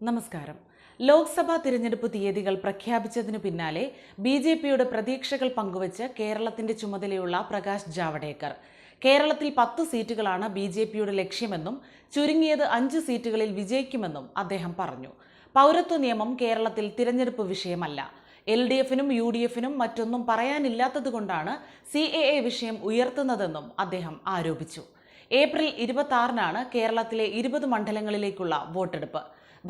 നമസ്കാരം. ലോക്സഭാ തിരഞ്ഞെടുപ്പ് തീയതികൾ പ്രഖ്യാപിച്ചതിനു പിന്നാലെ ബി ജെ പിയുടെ പ്രതീക്ഷകൾ പങ്കുവച്ച് കേരളത്തിന്റെ ചുമതലയുള്ള പ്രകാശ് ജാവഡേക്കർ കേരളത്തിൽ പത്ത് സീറ്റുകളാണ് ബി ജെ പിയുടെ ലക്ഷ്യമെന്നും ചുരുങ്ങിയത് അഞ്ച് സീറ്റുകളിൽ വിജയിക്കുമെന്നും അദ്ദേഹം പറഞ്ഞു. പൗരത്വ നിയമം കേരളത്തിൽ തിരഞ്ഞെടുപ്പ് വിഷയമല്ല. എൽ ഡി എഫിനും യു ഡി എഫിനും മറ്റൊന്നും പറയാനില്ലാത്തതുകൊണ്ടാണ് സി എ എ വിഷയം ഉയർത്തുന്നതെന്നും അദ്ദേഹം ആരോപിച്ചു. ഏപ്രിൽ ഇരുപത്തി ആറിനാണ് കേരളത്തിലെ ഇരുപത് മണ്ഡലങ്ങളിലേക്കുള്ള വോട്ടെടുപ്പ്.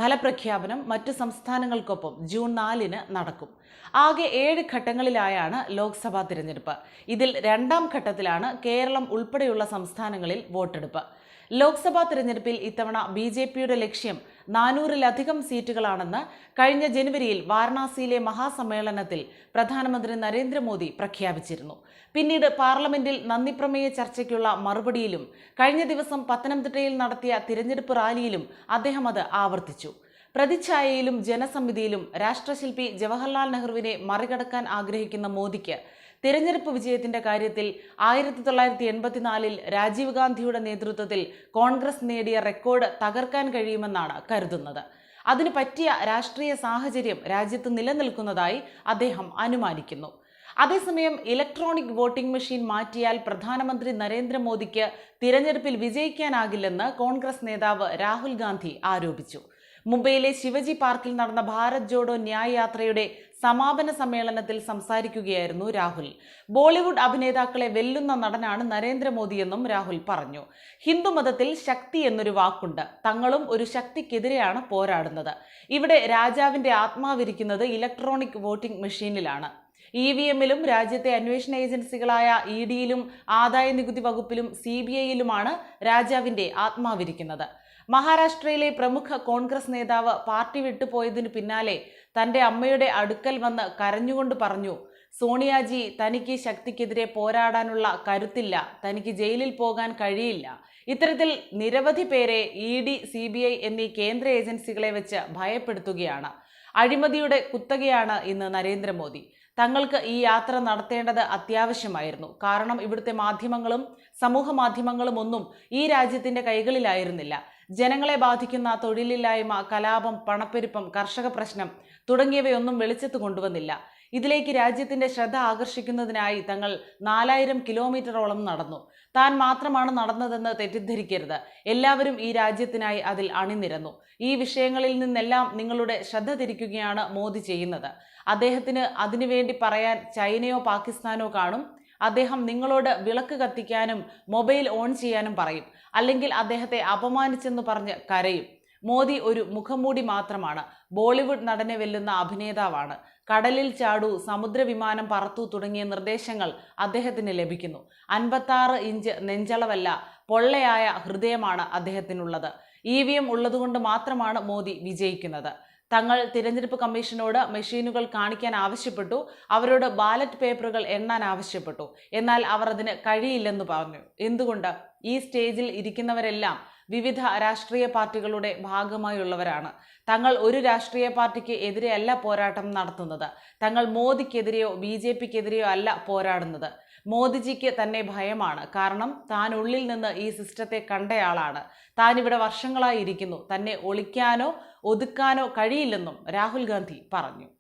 ഫലപ്രഖ്യാപനം മറ്റു സംസ്ഥാനങ്ങൾക്കൊപ്പം ജൂൺ നാലിന് നടക്കും. ആകെ ഏഴ് ഘട്ടങ്ങളിലായാണ് ലോക്സഭാ തിരഞ്ഞെടുപ്പ്. ഇതിൽ രണ്ടാം ഘട്ടത്തിലാണ് കേരളം ഉൾപ്പെടെയുള്ള സംസ്ഥാനങ്ങളിൽ വോട്ടെടുപ്പ്. ലോക്സഭാ തിരഞ്ഞെടുപ്പിൽ ഇത്തവണ ബി ജെ പിയുടെ ലക്ഷ്യം നാനൂറിലധികം സീറ്റുകളാണെന്ന് കഴിഞ്ഞ ജനുവരിയിൽ വാരണാസിയിലെ മഹാസമ്മേളനത്തിൽ പ്രധാനമന്ത്രി നരേന്ദ്രമോദി പ്രഖ്യാപിച്ചിരുന്നു. പിന്നീട് പാർലമെന്റിൽ നന്ദിപ്രമേയ ചർച്ചയ്ക്കുള്ള മറുപടിയിലും കഴിഞ്ഞ ദിവസം പത്തനംതിട്ടയിൽ നടത്തിയ തിരഞ്ഞെടുപ്പ് റാലിയിലും അദ്ദേഹം അത് ആവർത്തിച്ചു. പ്രതിച്ഛായയിലും ജനസമിതിയിലും രാഷ്ട്രശില്പി ജവഹർലാൽ നെഹ്റുവിനെ മറികടക്കാൻ ആഗ്രഹിക്കുന്ന മോദിക്ക് തിരഞ്ഞെടുപ്പ് വിജയത്തിന്റെ കാര്യത്തിൽ ആയിരത്തി തൊള്ളായിരത്തി എൺപത്തിനാലിൽ രാജീവ് ഗാന്ധിയുടെ നേതൃത്വത്തിൽ കോൺഗ്രസ് നേടിയ റെക്കോർഡ് തകർക്കാൻ കഴിയുമെന്നാണ് കരുതുന്നത്. അതിന് പറ്റിയ രാഷ്ട്രീയ സാഹചര്യം രാജ്യത്ത് നിലനിൽക്കുന്നതായി അദ്ദേഹം അനുമാനിക്കുന്നു. അതേസമയം ഇലക്ട്രോണിക് വോട്ടിംഗ് മെഷീൻ മാറ്റിയാൽ പ്രധാനമന്ത്രി നരേന്ദ്രമോദിക്ക് തിരഞ്ഞെടുപ്പിൽ വിജയിക്കാനാകില്ലെന്ന് കോൺഗ്രസ് നേതാവ് രാഹുൽ ഗാന്ധി ആരോപിച്ചു. മുംബൈയിലെ ശിവജി പാർക്കിൽ നടന്ന ഭാരത് ജോഡോ ന്യായ് യാത്രയുടെ സമാപന സമ്മേളനത്തിൽ സംസാരിക്കുകയായിരുന്നു രാഹുൽ. ബോളിവുഡ് അഭിനേതാക്കളെ വെല്ലുന്ന നടനാണ് നരേന്ദ്രമോദിയെന്നും രാഹുൽ പറഞ്ഞു. ഹിന്ദുമതത്തിൽ ശക്തി എന്നൊരു വാക്കുണ്ട്. തങ്ങളും ഒരു ശക്തിക്കെതിരെയാണ് പോരാടുന്നത്. ഇവിടെ രാജാവിന്റെ ആത്മാവിരിക്കുന്നത് ഇലക്ട്രോണിക് വോട്ടിംഗ് മെഷീനിലാണ്. ഇ വി എമ്മിലും രാജ്യത്തെ അന്വേഷണ ഏജൻസികളായ ഇ ഡിയിലും ആദായ നികുതി വകുപ്പിലും സി ബി ഐയിലുമാണ് രാജാവിന്റെ ആത്മാവിരിക്കുന്നത്. മഹാരാഷ്ട്രയിലെ പ്രമുഖ കോൺഗ്രസ് നേതാവ് പാർട്ടി വിട്ടുപോയതിനു പിന്നാലെ തന്റെ അമ്മയുടെ അടുക്കൽ വന്ന് കരഞ്ഞുകൊണ്ട് പറഞ്ഞു സോണിയാജി തനിക്ക് ശക്തിക്കെതിരെ പോരാടാനുള്ള കരുത്തില്ല. തനിക്ക് ജയിലിൽ പോകാൻ കഴിയില്ല. ഇത്തരത്തിൽ നിരവധി പേരെ E D C B I എന്നീ കേന്ദ്ര ഏജൻസികളെ വെച്ച് ഭയപ്പെടുത്തുകയാണ്. അഴിമതിയുടെ കുത്തകയാണ് ഇന്ന് നരേന്ദ്രമോദി. തങ്ങൾക്ക് ഈ യാത്ര നടത്തേണ്ടത് അത്യാവശ്യമായിരുന്നു. കാരണം ഇവിടുത്തെ മാധ്യമങ്ങളും സമൂഹ മാധ്യമങ്ങളും ഒന്നും ഈ രാജ്യത്തിന്റെ കൈകളിലായിരുന്നില്ല. ജനങ്ങളെ ബാധിക്കുന്ന തൊഴിലില്ലായ്മ കലാപം പണപ്പെരുപ്പം കർഷക പ്രശ്നം തുടങ്ങിയവയൊന്നും വെളിച്ചത്ത് കൊണ്ടുവന്നില്ല. ഇതിലേക്ക് രാജ്യത്തിന്റെ ശ്രദ്ധ ആകർഷിക്കുന്നതിനായി തങ്ങൾ നാലായിരം കിലോമീറ്ററോളം നടന്നു. താൻ മാത്രമാണ് നടന്നതെന്ന് തെറ്റിദ്ധരിക്കരുത്. എല്ലാവരും ഈ രാജ്യത്തിനായി അതിൽ അണിനിരന്നു. ഈ വിഷയങ്ങളിൽ നിന്നെല്ലാം നിങ്ങളുടെ ശ്രദ്ധ തിരിക്കുകയാണ് മോദി ചെയ്യുന്നത്. അദ്ദേഹത്തിന് അതിനുവേണ്ടി പറയാൻ ചൈനയോ പാകിസ്ഥാനോ കാണും. അദ്ദേഹം നിങ്ങളോട് വിളക്ക് കത്തിക്കാനും മൊബൈൽ ഓൺ ചെയ്യാനും പറയും. അല്ലെങ്കിൽ അദ്ദേഹത്തെ അപമാനിച്ചെന്ന് പറഞ്ഞ് കരയും. മോദി ഒരു മുഖംമൂടി മാത്രമാണ്. ബോളിവുഡ് നടനെ വെല്ലുന്ന അഭിനേതാവാണ്. കടലിൽ ചാടൂ സമുദ്രവിമാനം പറത്തു തുടങ്ങിയ നിർദ്ദേശങ്ങൾ അദ്ദേഹത്തിന് ലഭിക്കുന്നു. അൻപത്താറ് ഇഞ്ച് നെഞ്ചളവല്ല പൊള്ളയായ ഹൃദയമാണ് അദ്ദേഹത്തിനുള്ളത്. ഇ വി എം ഉള്ളതുകൊണ്ട് മാത്രമാണ് മോദി വിജയിക്കുന്നത്. തങ്ങൾ തിരഞ്ഞെടുപ്പ് കമ്മീഷനോട് മെഷീനുകൾ കാണിക്കാൻ ആവശ്യപ്പെട്ടു അവരോട് ബാലറ്റ് പേപ്പറുകൾ എണ്ണാൻ ആവശ്യപ്പെട്ടു. എന്നാൽ അവർ അതിന് കഴിയില്ലെന്ന് പറഞ്ഞു. എന്തുകൊണ്ട്? ഈ സ്റ്റേജിൽ ഇരിക്കുന്നവരെല്ലാം വിവിധ രാഷ്ട്രീയ പാർട്ടികളുടെ ഭാഗമായുള്ളവരാണ്. തങ്ങൾ ഒരു രാഷ്ട്രീയ പാർട്ടിക്ക് എതിരെയല്ല പോരാട്ടം നടത്തുന്നത്. തങ്ങൾ മോദിക്കെതിരെയോ ബി ജെ പിക്കെതിരെയോ അല്ല പോരാടുന്നത്. മോദിജിക്ക് തന്നെ ഭയമാണ്. കാരണം താൻ ഉള്ളിൽ നിന്ന് ഈ സിസ്റ്റത്തെ കണ്ടയാളാണ്. താൻ ഇവിടെ വർഷങ്ങളായി ഇരിക്കുന്നു. തന്നെ ഒളിക്കാനോ ഒതുക്കാനോ കഴിയില്ലെന്നും രാഹുൽ ഗാന്ധി പറഞ്ഞു.